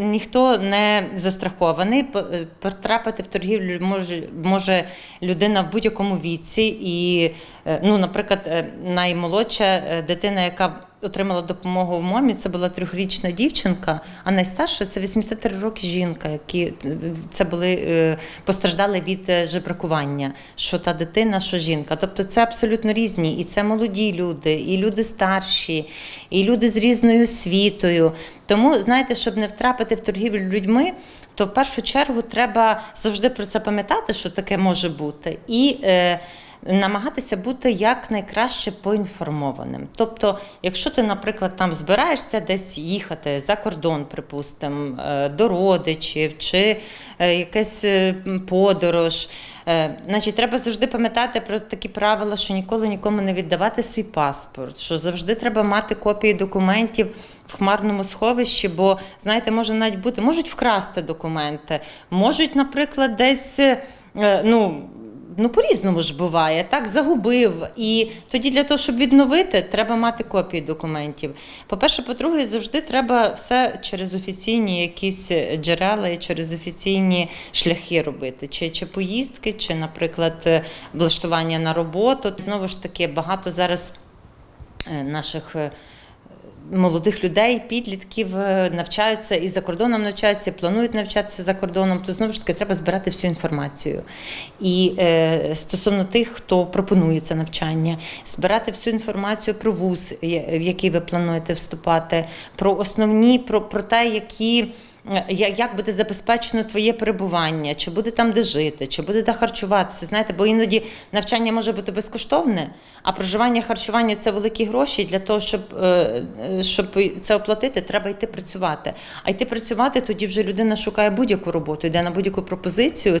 Ніхто не застрахований. Е, Потрапити в торгівлю може, може людина в будь-якому віці. І, е, ну, наприклад, е, наймолодша дитина, яка отримала допомогу в МОМі, це була трьохрічна дівчинка, а найстарша це 83 роки жінка, які е, це були е, постраждали від е, жебракування. Що та дитина, що жінка. Тобто це абсолютно різні. І це молоді люди, і люди старші, і люди з різною освітою. Тому, знаєте, щоб не втрапити в торгівлю людьми, то в першу чергу треба завжди про це пам'ятати, що таке може бути, і е, намагатися бути якнайкраще поінформованим. Тобто, якщо ти, наприклад, там збираєшся десь їхати за кордон, припустимо, е, до родичів чи е, якась е, подорож. Значить, треба завжди пам'ятати про такі правила, що ніколи нікому не віддавати свій паспорт, що завжди треба мати копії документів в хмарному сховищі, бо знаєте, може навіть бути, можуть вкрасти документи, можуть, наприклад, десь ну. Ну, по-різному ж буває, так загубив. І тоді для того, щоб відновити, треба мати копії документів. По-перше, по-друге, завжди треба все через офіційні якісь джерела, і через офіційні шляхи робити. Чи, чи поїздки, чи, наприклад, е, влаштування на роботу. Знову ж таки, багато зараз е, наших. Молодих людей, підлітків е, навчаються і за кордоном навчаються, планують навчатися за кордоном, то знову ж таки треба збирати всю інформацію. І е, стосовно тих, хто пропонує це навчання, збирати всю інформацію про вуз, в який ви плануєте вступати, про основні, про, про те, які. Як буде забезпечено твоє перебування, чи буде там де жити, чи буде де харчуватися? Знаєте, бо іноді навчання може бути безкоштовне, а проживання, харчування це великі гроші. Для того, щоб, е, е, щоб це оплатити, треба йти працювати. А йти працювати тоді вже людина шукає будь-яку роботу, йде на будь-яку пропозицію.